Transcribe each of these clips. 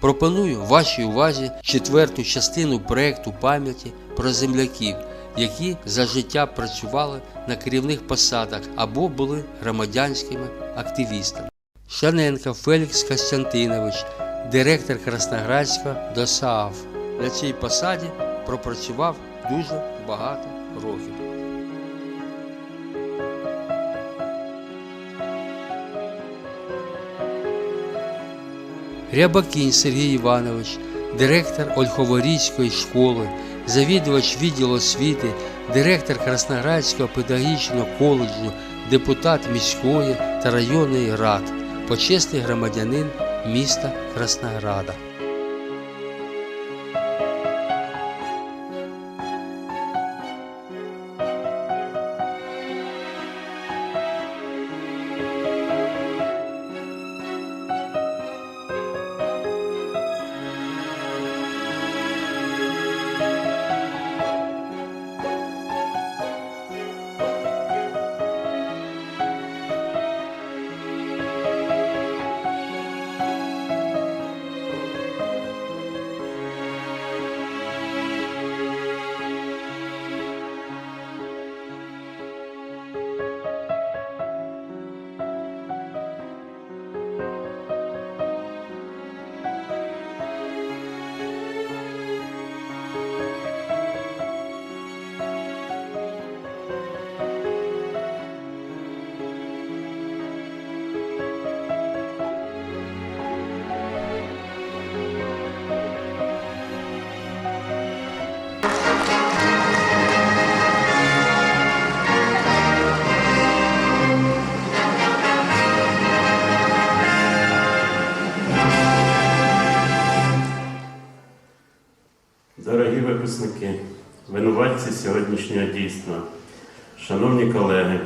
Пропоную вашій увазі четверту частину проекту пам'яті про земляків, які за життя працювали на керівних посадах або були громадянськими активістами. Шаненко Фелікс Костянтинович, директор Красноградського ДОСААФ. На цій посаді пропрацював дуже багато років. Рябакінь Сергій Іванович, директор Ольховорійської школи, завідувач відділу освіти, директор Красноградського педагогічного коледжу, депутат міської та районної рад, почесний громадянин міста Краснограда. Випускники, винуватці сьогоднішнього дійства, шановні колеги,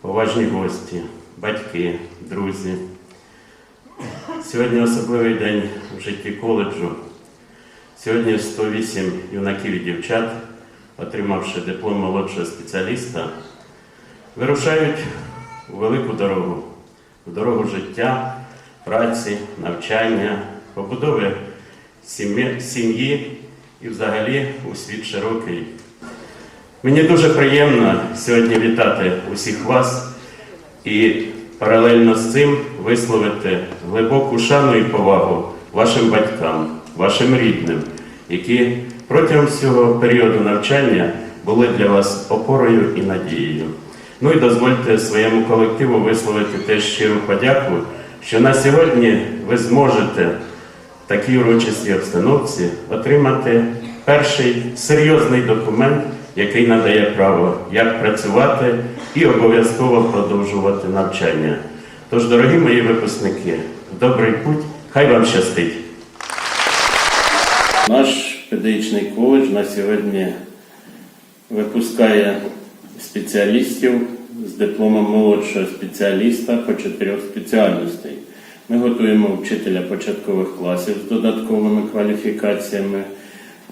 поважні гості, батьки, друзі. Сьогодні особливий день в житті коледжу. Сьогодні 108 юнаків і дівчат, отримавши диплом молодшого спеціаліста, вирушають у велику дорогу, в дорогу життя, праці, навчання, побудови сім'ї, і взагалі у світ широкий. Мені дуже приємно сьогодні вітати усіх вас і паралельно з цим висловити глибоку шану і повагу вашим батькам, вашим рідним, які протягом всього періоду навчання були для вас опорою і надією. Ну і дозвольте своєму колективу висловити теж щиру подяку, що на сьогодні ви зможете такій урочистій обстановці отримати перший серйозний документ, який надає право як працювати і обов'язково продовжувати навчання. Тож, дорогі мої випускники, добрий путь, хай вам щастить! Наш педагогічний коледж на сьогодні випускає спеціалістів з дипломом молодшого спеціаліста по чотирьох спеціальностей. Ми готуємо вчителя початкових класів з додатковими кваліфікаціями,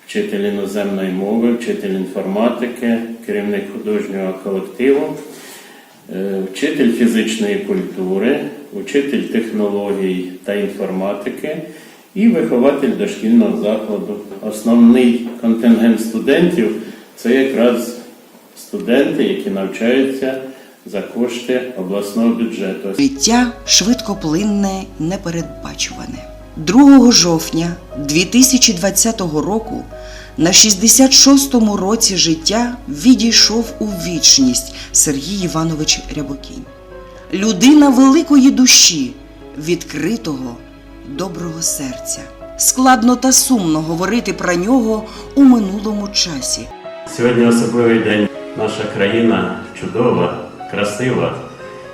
вчитель іноземної мови, вчитель інформатики, керівник художнього колективу, е, вчитель фізичної культури, вчитель технологій та інформатики і вихователь дошкільного закладу. Основний контингент студентів це якраз студенти, які навчаються за кошти обласного бюджету. Життя швидкоплинне, непередбачуване. 2 жовтня 2020 року на 66-му році життя відійшов у вічність Сергій Іванович Рябокінь. Людина великої душі, відкритого, доброго серця. Складно та сумно говорити про нього у минулому часі. Сьогодні особливий день. Наша країна чудова, красива.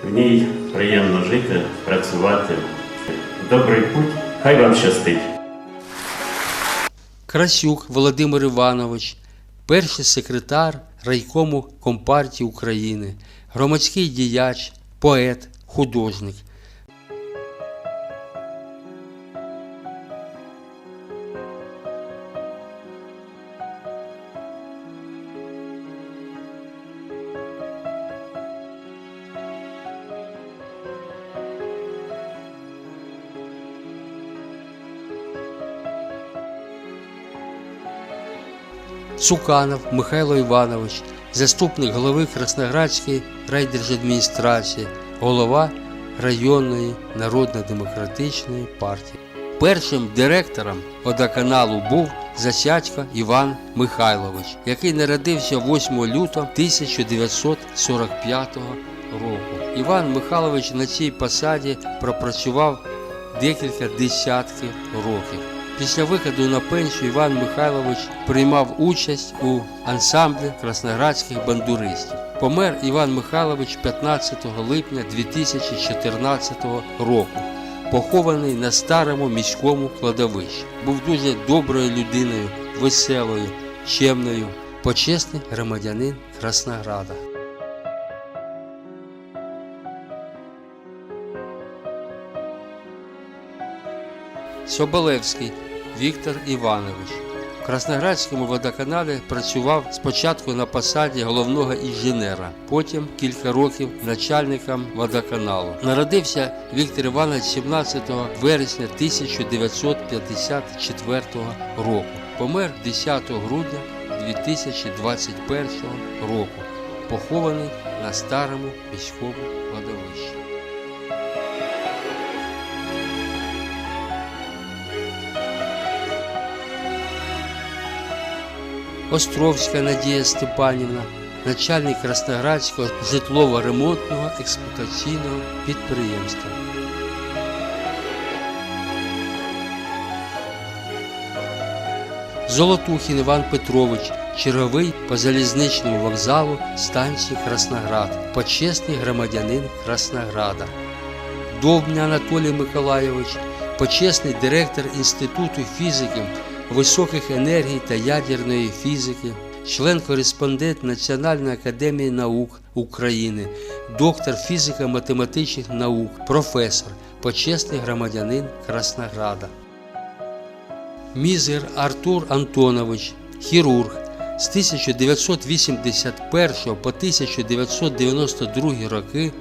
В ній приємно жити, працювати. Добрий путь, хай вам щастить! Красюк Володимир Іванович, перший секретар райкому Компартії України, громадський діяч, поет, художник. Цуканов Михайло Іванович, заступник голови Красноградської райдержадміністрації, голова районної народно-демократичної партії. Першим директором водоканалу був Засядько Іван Михайлович, який народився 8 лютого 1945 року. Іван Михайлович на цій посаді пропрацював декілька десятків років. Після виходу на пенсію Іван Михайлович приймав участь у ансамблі красноградських бандуристів. Помер Іван Михайлович 15 липня 2014 року похований на старому міському кладовищі. Був дуже доброю людиною, веселою, чемною, почесний громадянин Краснограда. Соболевський Віктор Іванович. В Красноградському водоканалі працював спочатку на посаді головного інженера, потім кілька років начальником водоканалу. Народився Віктор Іванович 17 вересня 1954 року. Помер 10 грудня 2021 року. Похований на старому військовому Островська Надія Степанівна, начальник Красноградського житлово-ремонтного експлуатаційного підприємства. Золотухін Іван Петрович, черговий по залізничному вокзалу станції Красноград, почесний громадянин Краснограда. Довбня Анатолій Миколайович, почесний директор Інституту фізики, високих енергій та ядерної фізики, член-кореспондент Національної академії наук України, доктор фізико-математичних наук, професор, почесний громадянин Краснограда. Мізер Артур Антонович, хірург, з 1981 по 1992 роки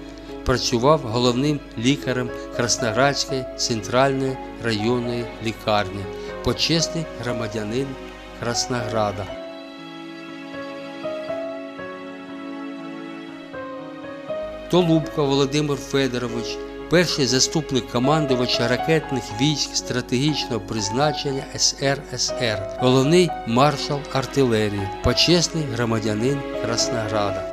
працював головним лікарем Красноградської центральної районної лікарні, почесний громадянин Краснограда. Толубко Володимир Федорович, перший заступник командувача ракетних військ стратегічного призначення СРСР, головний маршал артилерії, почесний громадянин Краснограда.